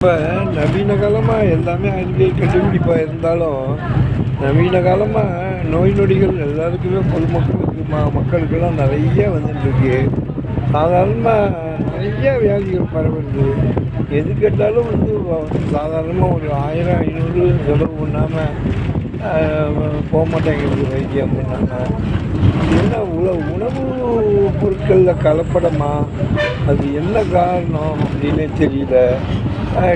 இப்போ நவீன காலமாக எல்லாமே அறிவியல் கண்டுபிடிப்பாக இருந்தாலும் நவீன காலமாக நோய் நொடிகள் எல்லாருக்குமே பொதுமக்களுக்கு ம மக்களுக்கெல்லாம் நிறைய வந்துட்டுருக்கு. சாதாரணமாக நிறைய வியாதிகள் பரவுது. எது கேட்டாலும் வந்து சாதாரணமாக ஒரு ஆயிரம் ஐநூறு செலவு பண்ணாமல் போக மாட்டேங்கிறது வைத்தியம் பண்ணாங்க என்ன உணவு உணவு பொருட்களில் கலப்படமா? அது என்ன காரணம் அப்படின்னே தெரியல.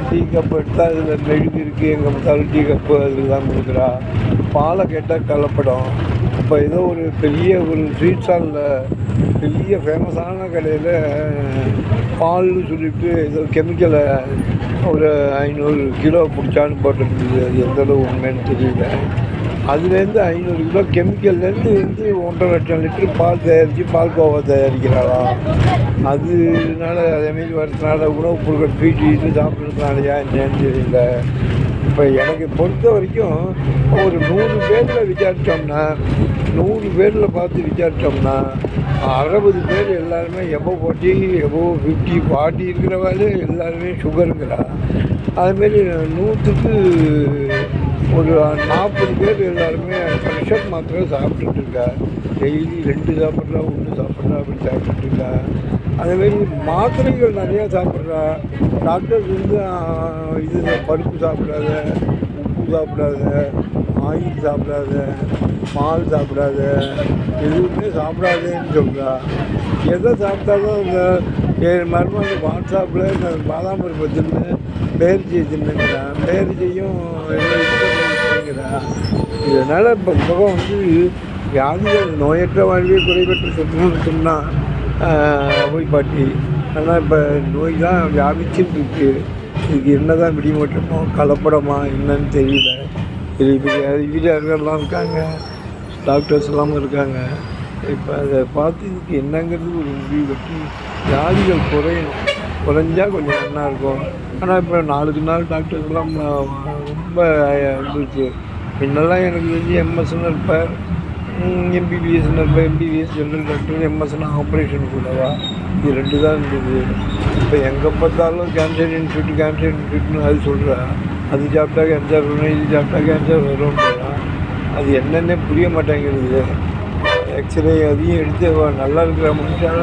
டீ கப்பு எடுத்தால் அதில் மெழுகு இருக்குது எங்கே பார்த்தாலும் டீ கப்பு அதில் தான் கொடுக்குறா. பாலை கேட்டால் கலப்படம் இப்போ ஏதோ ஒரு பெரிய ஒரு ஸ்வீட் ஸ்டாலில் பெரிய ஃபேமஸான கடையில் பால்னு சொல்லிட்டு ஏதோ கெமிக்கலை ஒரு ஐநூறு கிலோ பிடிச்சான்னு போட்டிருந்தது. அது எந்தளவு உண்மைன்னு தெரியல. அதுலேருந்து ஐநூறு கிலோ கெமிக்கல்லேருந்து வந்து ஒன்றரை லட்சம் லிட்டர் பால் தயாரித்து பால் கோவா தயாரிக்கிறாராம் அதனால அதேமாரி வரதுனால உணவுப் பொருட்கள் பீட்டிட்டு சாப்பிட்றதுனாலயா என்னன்னு தெரியல. இப்போ எனக்கு பொறுத்த வரைக்கும் ஒரு நூறு பேரில் விசாரித்தோம்னா நூறு பேரில் பார்த்து விசாரித்தோம்னா அறுபது பேர் எல்லாருமே எவ்வளோ ஃபார்ட்டி எவ்வளோ ஃபிஃப்டி ஃபார்ட்டி இருக்கிறவாலே எல்லாருமே சுகருங்கிறா. அதுமாரி நூற்றுக்கு ஒரு நாற்பது பேர் எல்லாருமே ப்ரெஷர் மாத்திரை சாப்பிட்டுட்டு இருக்கா? டெய்லி ரெண்டு சாப்பிட்றா ஒன்று சாப்பிட்றா அப்படின்னு சாப்பிட்டுட்டு இருக்கா? அதேமாரி மாத்திரைகள் நிறையா சாப்பிட்றா. டாக்டர்ஸ் வந்து இது பருப்பு சாப்பிடாத உப்பு சாப்பிடாத ஆயில் சாப்பிடாத பால் சாப்பிடாத எதுவுமே சாப்பிடாதேன்னு சொல்கிறா எதை சாப்பிட்டாலும் இந்த ஏழு மரமும் அந்த வாட்ஸ்அப்பில் இந்த பாதாம் பருப்பு தின்னு பேரிச்சியை தின்னுங்கிறான் செய்யும் இதனால் இப்போ உலகம் வந்து வியாதிகள் நோயற்ற வாழ்வே குறைபற்ற சொத்துன்னு சொன்னால் போய் பாட்டி. ஆனால் இப்போ நோய் தான் வியாபிச்சுட்டு இருக்கு இதுக்கு என்ன தான் விடிமட்டமோ கலப்படமா என்னன்னு தெரியல. இது பெரிய அறிவியலாளர்கள்லாம் இருக்காங்க டாக்டர்ஸ் எல்லாமும் இருக்காங்க. இப்போ அதை பார்த்து இதுக்கு என்னங்கிறது ஒரு முடிவு கட்டி வியாதிகள் குறையணும் குறைஞ்சா கொஞ்சம் நல்லா இருக்கும் ஆனால் இப்போ நாளுக்கு நாள் டாக்டர்ஸ்லாம் ரொம்ப வந்துருச்சு முன்னெல்லாம் எனக்கு தெரிஞ்சு எம்எஸ்ன்னு இருப்பேன் எம்பிபிஎஸ்ன்னு இருப்பேன் எம்பிபிஎஸ் ஜென்ரல் டாக்டர் எம்எஸ்னா ஆப்ரேஷன் கூடவா? இது ரெண்டு தான் இருந்தது. இப்போ எங்கே பார்த்தாலும் கேன்சர் இன்ஸ்டியூட் கேன்சர் இன்ஸ்டியூட்னு அது சொல்கிறேன் அது சாப்பிட்டா கேன்சர் வரும்? இது சாப்பிட்டா கேன்சர் வரும் அது என்னென்ன புரிய மாட்டேங்கிறது எக்ஸ்ரே அதையும் எடுத்து நல்லா இருக்கிற மனுஷால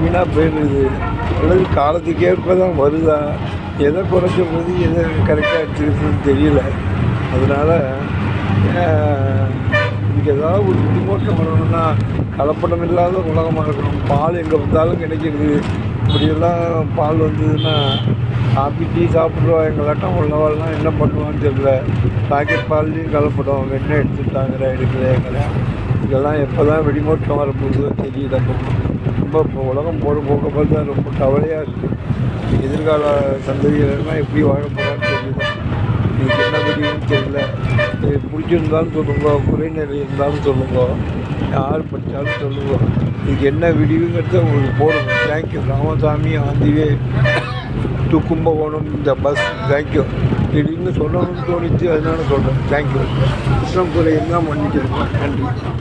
வீணாக போயிடுது. அல்லது காலத்துக்கு ஏற்ப தான் வருதா? எதை குறைச்ச போது எதை கரெக்டாக எடுத்துக்கிறதுன்னு தெரியல. அதனால் இதுக்கு ஏதாவது ஒரு விமோசனம் வரணும்னா கலப்படம் இல்லாத உலகமாக இருக்கணும். பால் எங்கே வந்தாலும் கிடைக்கிறது. இப்படியெல்லாம் பால் வந்ததுன்னா காப்பி டீ சாப்பிட்றோம். எங்களாட்டம் உள்ளவாள்லாம் என்ன பண்ணுவான்னு தெரியல. பாக்கெட் பால்லையும் கலப்படம். வெண்ணெய் எடுத்துட்டாங்கிற எடுக்கலைங்கிற இதெல்லாம் எப்போ தான் வெடிமோட்டம் வரப்போகுதோ தெரியல. ரொம்ப இப்போ உலகம் போகிற போக்க தான் ரொம்ப கவலையாக இருக்குது எதிர்கால சந்ததியினர்லாம் எப்படி வாழ போகிறாங்க தெரியல இதுக்கு என்ன முடியும்னு தெரியல இது பிடிச்சிருந்தாலும் சொல்லுங்க குறைநிலை இருந்தாலும் சொல்லுங்க யார் படித்தாலும் சொல்லுங்க. இதுக்கு என்ன விடிவுங்கிறத உங்களுக்கு போடுங்க. தேங்க்யூ ராமசாமி ஆந்திவே டு கும்பகோணம் இந்த பஸ் தேங்க்யூ திடீர்னு சொல்லணும்னு தோணிச்சு அதனால சொல்கிறேன் தேங்க்யூ குற்றம் குறை இருந்தால் மன்னிச்சிருக்கேன். நன்றி.